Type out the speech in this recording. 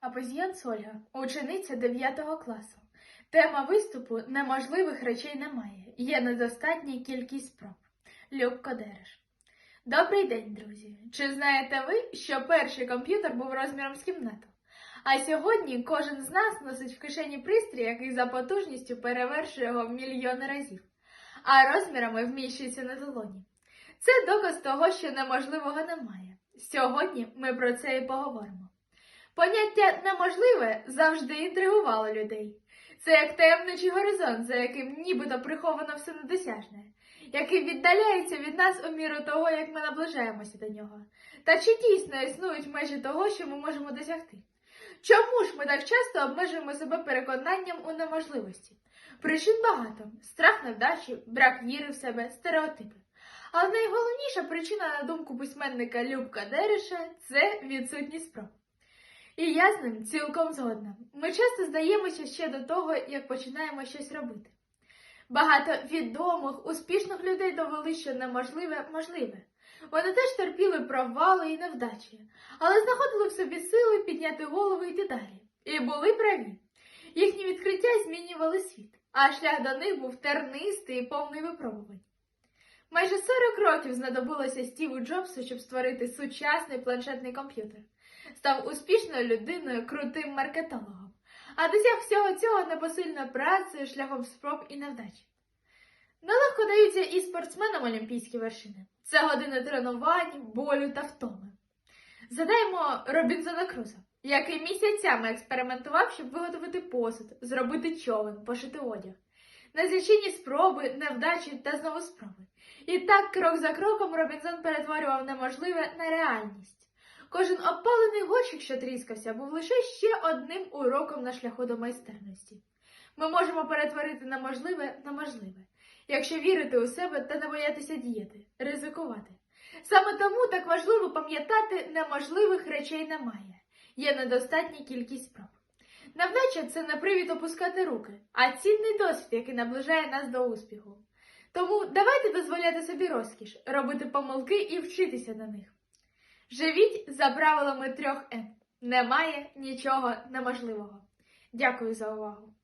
Апозіянц Ольга, учениця 9 класу. Тема виступу неможливих речей немає. Є недостатня кількість спроб. Любко Дереш. Добрий день, друзі! Чи знаєте ви, що перший комп'ютер був розміром з кімнату? А сьогодні кожен з нас носить в кишені пристрій, який за потужністю перевершує його в мільйони разів, а розмірами вміщується на долоні. Це доказ того, що неможливого немає. Сьогодні ми про це і поговоримо. Поняття неможливе завжди інтригувало людей. Це як таємничий горизонт, за яким нібито приховано все недосяжне, який віддаляється від нас у міру того, як ми наближаємося до нього. Та чи дійсно існують межі того, що ми можемо досягти? Чому ж ми так часто обмежуємо себе переконанням у неможливості? Причин багато: страх невдачі, брак віри в себе, стереотипи. Але найголовніша причина, на думку письменника Любка Дереша, це відсутність спроб. І я з ним цілком згодна. Ми часто здаємося ще до того, як починаємо щось робити. Багато відомих, успішних людей довели, що неможливе можливе. Вони теж терпіли провали і невдачі, але знаходили в собі сили підняти голову і йти далі. І були праві. Їхні відкриття змінювали світ, а шлях до них був тернистий і повний випробувань. Майже 40 років знадобилося Стіву Джобсу, щоб створити сучасний планшетний комп'ютер. Став успішною людиною, крутим маркетологом, а досяг всього цього непосильною працею, шляхом спроб і невдач. Нелегко даються і спортсменам олімпійські вершини. Це години тренувань, болю та втоми. Згадаємо Робінзона Круза, який місяцями експериментував, щоб виготовити посуд, зробити човен, пошити одяг. Незлічені спроби, невдачі та знову спроби. І так, крок за кроком, Робінзон перетворював неможливе на реальність. Кожен опалений горщик, що тріскався, був лише ще одним уроком на шляху до майстерності. Ми можемо перетворити неможливе на можливе, якщо вірити у себе та не боятися діяти, ризикувати. Саме тому так важливо пам'ятати, неможливих речей немає, є недостатня кількість спроб. Невдача це не привід опускати руки, а цінний досвід, який наближає нас до успіху. Тому давайте дозволяти собі розкіш, робити помилки і вчитися на них. Живіть за правилами трьох Н. Немає нічого неможливого. Дякую за увагу.